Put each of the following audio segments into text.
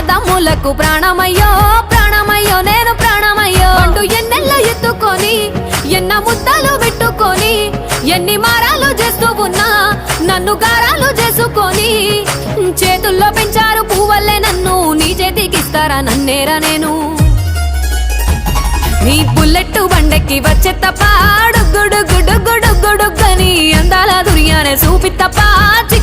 అన్నదమ్ములకు ప్రాణమయ్యో ప్రాణమయ్యో నేను ప్రాణమయ్యో. అంటూ ఎన్నెల్లో ఎత్తుకొని ఎన్న ముద్దలు పెట్టుకొని ఎన్ని మారాలు చేస్తూ ఉన్నా నన్ను గారాలు చేసుకొని. చేతుల్లో పెంచారు పువ్వల్లే నన్ను నీ చేతికిస్తారా నన్నేరా నేను? నీ బుల్లెట్ బండెక్కి వచ్చే తప్ప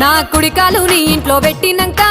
నా కుడికాలు నీ ఇంట్లో పెట్టినంక